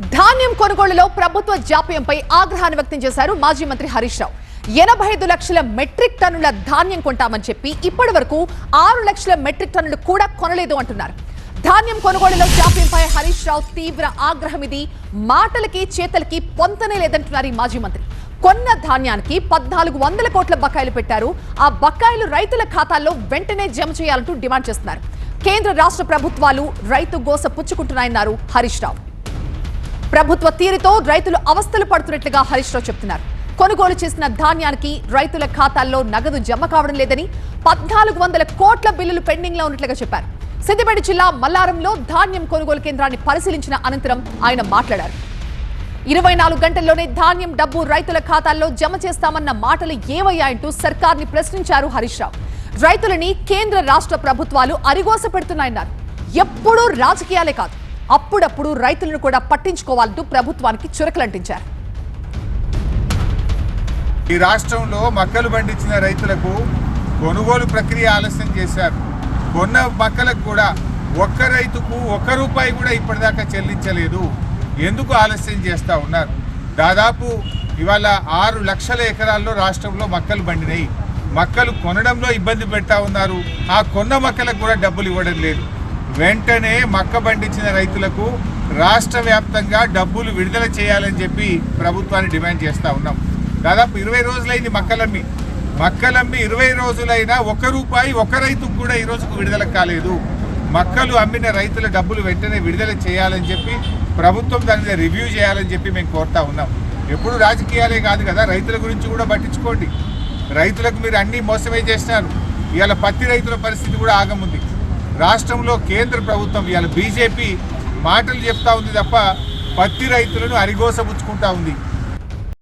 ధాన్యం కొనుగోలులో ప్రభుత్వ జాప్యంపై ఆగ్రహాన్ని వ్యక్తం చేశారు మాజీ మంత్రి హరీష్ రావు. ఎనభై ఐదు లక్షల మెట్రిక్ టన్నుల ధాన్యం కొంటామని చెప్పి ఇప్పటి వరకు ఆరు లక్షల మెట్రిక్ టన్నులు కూడా కొనలేదు అంటున్నారు. ధాన్యం కొనుగోలులో జాప్యంపై హరీష్ రావు తీవ్ర ఆగ్రహం ఇది. మాటలకి చేతలకి పొంతనే లేదంటున్నారు ఈ మాజీ మంత్రి. కొన్న ధాన్యానికి పద్నాలుగు వందల కోట్ల బకాయిలు పెట్టారు. ఆ బకాయిలు రైతుల ఖాతాల్లో వెంటనే జమ చేయాలంటూ డిమాండ్ చేస్తున్నారు. కేంద్ర రాష్ట్ర ప్రభుత్వాలు రైతు గోస పుచ్చుకుంటున్నాయన్నారు హరీష్ రావు. ప్రభుత్వ తీరుతో రైతులు అవస్థలు పడుతున్నట్లుగా హరీష్ రావు చెప్తున్నారు. కొనుగోలు చేసిన ధాన్యానికి రైతుల ఖాతాల్లో నగదు జమ కావడం లేదని పద్నాలుగు వందల కోట్ల బిల్లులు పెండింగ్లో ఉన్నట్లుగా చెప్పారు. సిద్దిపేట జిల్లా మల్లారంలో ధాన్యం కొనుగోలు కేంద్రాన్ని పరిశీలించిన అనంతరం ఆయన మాట్లాడారు. ఇరవై నాలుగు గంటల్లోనే ధాన్యం డబ్బు రైతుల ఖాతాల్లో జమ చేస్తామన్న మాటలు ఏమయ్యాయంటూ సర్కార్ని ప్రశ్నించారు హరీష్ రావు. రైతులని కేంద్ర రాష్ట్ర ప్రభుత్వాలు అరిగోస పెడుతున్నాయన్నారు. ఎప్పుడూ రాజకీయాలే కాదు. అప్పుడప్పుడు రైతులను కూడా పట్టించుకోవాలంటూ ప్రభుత్వానికి చురకలంటించారు. ఈ రాష్ట్రంలో మక్కలు పండించిన రైతులకు కొనుగోలు ప్రక్రియ ఆలస్యం చేశారు. కొన్న మక్కలకు కూడా ఒక్క రైతుకు ఒక్క రూపాయి కూడా ఇప్పటిదాకా చెల్లించలేదు. ఎందుకు ఆలస్యం చేస్తూ ఉన్నారు? దాదాపు ఇవాళ ఆరు లక్షల ఎకరాల్లో రాష్ట్రంలో మక్కలు పండినాయి. మక్కలు కొనడంలో ఇబ్బంది పెడతా ఉన్నారు. ఆ కొన్న మక్కలకు కూడా డబ్బులు ఇవ్వడం లేదు. వెంటనే మక్క పండించిన రైతులకు రాష్ట్ర వ్యాప్తంగా డబ్బులు విడుదల చేయాలని చెప్పి ప్రభుత్వాన్ని డిమాండ్ చేస్తూ ఉన్నాం. దాదాపు ఇరవై రోజులైంది మక్కలమ్మి. మక్కలమ్మి ఇరవై రోజులైనా ఒక్క రూపాయి ఒక్క రైతుకు కూడా ఈ రోజుకు విడుదల కాలేదు. మక్కలు అమ్మిన రైతుల డబ్బులు వెంటనే విడుదల చేయాలని చెప్పి ప్రభుత్వం దాని మీద రివ్యూ చేయాలని చెప్పి మేము కోరుతా ఉన్నాం. ఎప్పుడు రాజకీయాలే కాదు కదా రైతుల గురించి కూడా పట్టించుకోండి. రైతులకు మీరు అన్నీ మోసమే చేసినారు. ఇవాళ పత్తి రైతుల పరిస్థితి కూడా ఆగముంది. రాష్ట్రంలో కేంద్ర ప్రభుత్వం ఇవాళ బీజేపీ మాటలు చెప్తా ఉంది తప్ప పత్తి రైతులను అరిగోసపుచ్చుకుంటా ఉంది.